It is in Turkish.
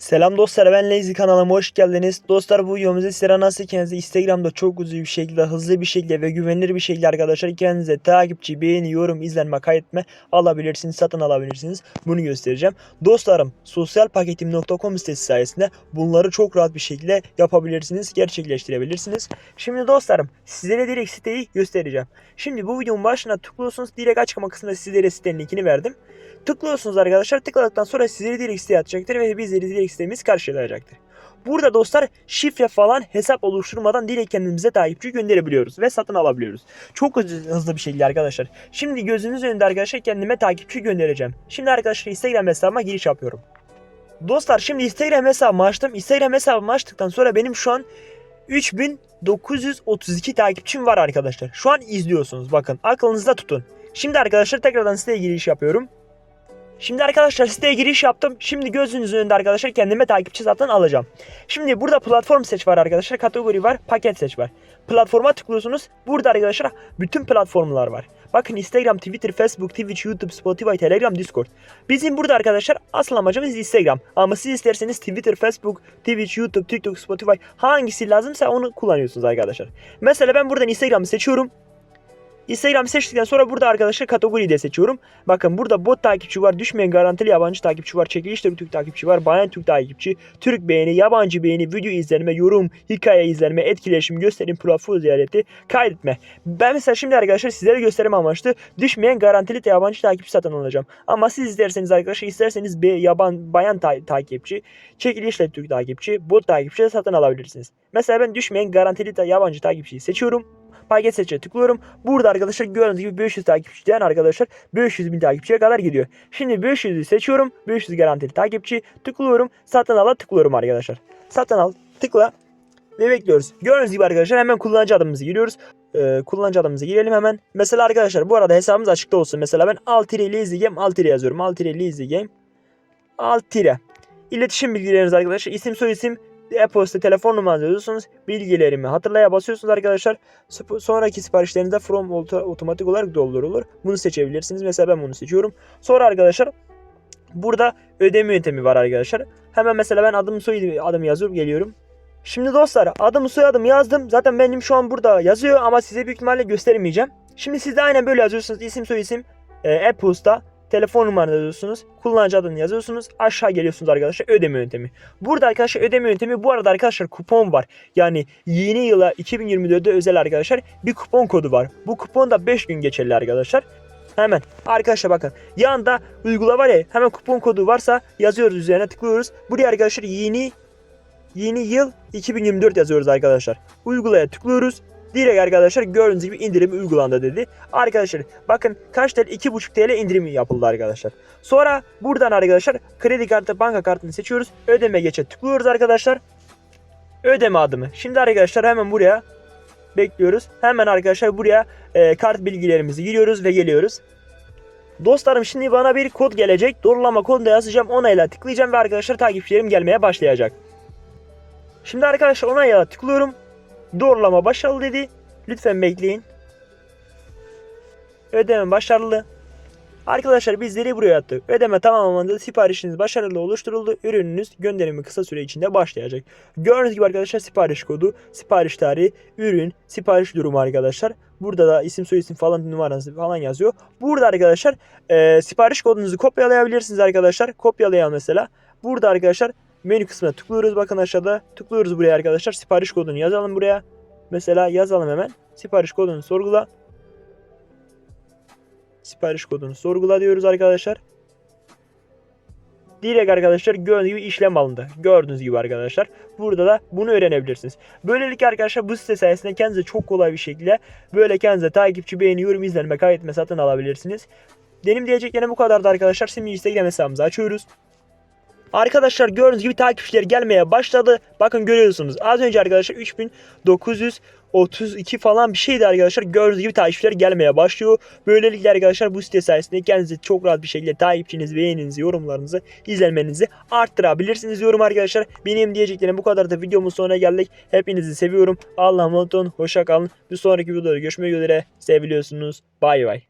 Selam dostlar ben Lazy kanalıma hoş geldiniz. Dostlar bu videomuzda sizlere nasıl kendinize Instagram'da çok uzun bir şekilde hızlı bir şekilde ve güvenilir bir şekilde arkadaşlar kendinize takipçi, beğeni, yorum, izlenme, kaydetme alabilirsiniz, satın alabilirsiniz. Bunu göstereceğim. Dostlarım sosyalpaketim.com sitesi sayesinde bunları çok rahat bir şekilde yapabilirsiniz, gerçekleştirebilirsiniz. Şimdi dostlarım sizlere direkt siteyi göstereceğim. Şimdi bu videonun başına tıklıyorsunuz. Direkt açıklama kısmında sizlere sitenin linkini verdim. Tıklıyorsunuz arkadaşlar. Tıkladıktan sonra sizleri direkt siteye atacaktır ve bizleri direkt sitemiz karşılayacaktır. Burada dostlar şifre falan hesap oluşturmadan direkt kendimize takipçi gönderebiliyoruz ve satın alabiliyoruz. Çok hızlı bir şekilde arkadaşlar. Şimdi gözünüz önünde arkadaşlar kendime takipçi göndereceğim. Şimdi arkadaşlar Instagram hesabıma giriş yapıyorum. Dostlar şimdi Instagram hesabımı açtım. Instagram hesabımı açtıktan sonra benim şu an 3932 takipçim var arkadaşlar. Şu an izliyorsunuz bakın aklınızda tutun. Şimdi arkadaşlar tekrardan siteye giriş yapıyorum. Şimdi arkadaşlar siteye giriş yaptım. Şimdi gözünüzün önünde arkadaşlar kendime takipçi satın alacağım. Şimdi burada platform seç var arkadaşlar. Kategori var. Paket seç var. Platforma tıklıyorsunuz. Burada arkadaşlar bütün platformlar var. Bakın Instagram, Twitter, Facebook, Twitch, YouTube, Spotify, Telegram, Discord. Bizim burada arkadaşlar asıl amacımız Instagram. Ama siz isterseniz Twitter, Facebook, Twitch, YouTube, TikTok, Spotify hangisi lazımsa onu kullanıyorsunuz arkadaşlar. Mesela ben buradan Instagram'ı seçiyorum. Instagram seçtikten sonra burada arkadaşlar kategoriyi de seçiyorum. Bakın burada bot takipçi var, düşmeyen garantili yabancı takipçi var, çekiliş Türk takipçi var, bayan Türk takipçi, Türk beğeni, yabancı beğeni, video izlenme, yorum, hikaye izlenme, etkileşim, gösterim, profil ziyareti, kaydetme. Ben mesela şimdi arkadaşlar sizlere gösterim amaçlı düşmeyen garantili yabancı takipçi satın alacağım. Ama siz isterseniz arkadaşlar isterseniz bir yaban bayan ta- takipçi, çekilişle Türk takipçi, bot takipçi de satın alabilirsiniz. Mesela ben düşmeyen garantili yabancı takipçiyi seçiyorum paket seçe tıklıyorum. Burada arkadaşlar gördüğünüz gibi 500 takipçiden arkadaşlar 500 bin takipçiye kadar gidiyor. Şimdi 500'ü seçiyorum. 500 garantili takipçi tıklıyorum. Satın ala tıklıyorum arkadaşlar. Satın al tıkla ve bekliyoruz. Gördüğünüz gibi arkadaşlar hemen kullanıcı adımımızı giriyoruz. Ee, kullanıcı adımımıza girelim hemen. Mesela arkadaşlar bu arada hesabımız açıkta olsun. Mesela ben alt tire lazy game alt tire yazıyorum. Alt tire lazy game alt tire. İletişim bilgileriniz arkadaşlar isim soy isim e-posta telefon numaranızı yazıyorsunuz. Bilgilerimi hatırlaya basıyorsunuz arkadaşlar. Sonraki siparişlerinizde from otomatik olarak doldurulur. Bunu seçebilirsiniz. Mesela ben bunu seçiyorum. Sonra arkadaşlar burada ödeme yöntemi var arkadaşlar. Hemen mesela ben adım soy adım yazıyorum geliyorum. Şimdi dostlar adım soyadım yazdım. Zaten benim şu an burada yazıyor ama size büyük ihtimalle göstermeyeceğim. Şimdi siz de aynen böyle yazıyorsunuz. İsim soy isim e, e-posta telefon numaranızı yazıyorsunuz. Kullanıcı adını yazıyorsunuz. Aşağı geliyorsunuz arkadaşlar ödeme yöntemi. Burada arkadaşlar ödeme yöntemi bu arada arkadaşlar kupon var. Yani yeni yıla 2024'de özel arkadaşlar bir kupon kodu var. Bu kupon da 5 gün geçerli arkadaşlar. Hemen arkadaşlar bakın yanında uygula var ya hemen kupon kodu varsa yazıyoruz üzerine tıklıyoruz. Buraya arkadaşlar yeni yeni yıl 2024 yazıyoruz arkadaşlar. Uygulaya tıklıyoruz. Direkt arkadaşlar gördüğünüz gibi indirimi uygulandı dedi. Arkadaşlar bakın kaç TL 2,5 TL indirimi yapıldı arkadaşlar. Sonra buradan arkadaşlar kredi kartı banka kartını seçiyoruz. Ödeme geçe tıklıyoruz arkadaşlar. Ödeme adımı. Şimdi arkadaşlar hemen buraya bekliyoruz. Hemen arkadaşlar buraya e, kart bilgilerimizi giriyoruz ve geliyoruz. Dostlarım şimdi bana bir kod gelecek. Doğrulama kodunu da yazacağım. Onayla tıklayacağım ve arkadaşlar takipçilerim gelmeye başlayacak. Şimdi arkadaşlar onayla tıklıyorum. Doğrulama başarılı dedi. Lütfen bekleyin. Ödeme başarılı. Arkadaşlar bizleri buraya attık. Ödeme tamamlandı. Siparişiniz başarılı oluşturuldu. Ürününüz gönderimi kısa süre içinde başlayacak. Gördüğünüz gibi arkadaşlar sipariş kodu, sipariş tarihi, ürün, sipariş durumu arkadaşlar. Burada da isim soyisim falan numaranızı falan yazıyor. Burada arkadaşlar e, sipariş kodunuzu kopyalayabilirsiniz arkadaşlar. Kopyalayalım mesela. Burada arkadaşlar menü kısmına tıklıyoruz. Bakın aşağıda tıklıyoruz buraya arkadaşlar. Sipariş kodunu yazalım buraya. Mesela yazalım hemen. Sipariş kodunu sorgula. Sipariş kodunu sorgula diyoruz arkadaşlar. Direkt arkadaşlar gördüğünüz gibi işlem alındı. Gördüğünüz gibi arkadaşlar. Burada da bunu öğrenebilirsiniz. Böylelikle arkadaşlar bu site sayesinde kendinize çok kolay bir şekilde böyle kendinize takipçi, beğeni, yorum, izlenme, kaydetme satın alabilirsiniz. Benim diyeceklerim bu kadardı arkadaşlar. Şimdi Instagram hesabımızı açıyoruz. Arkadaşlar gördüğünüz gibi takipçiler gelmeye başladı. Bakın görüyorsunuz. Az önce arkadaşlar 3932 falan bir şeydi arkadaşlar. Gördüğünüz gibi takipçiler gelmeye başlıyor. Böylelikle arkadaşlar bu site sayesinde kendinize çok rahat bir şekilde takipçinizi, beğeninizi, yorumlarınızı, izlenmenizi arttırabilirsiniz diyorum arkadaşlar. Benim diyeceklerim bu kadar da videomun sonuna geldik. Hepinizi seviyorum. Allah'a emanet olun. Hoşça kalın. Bir sonraki videoda görüşmek üzere. Seviliyorsunuz. Bay bay.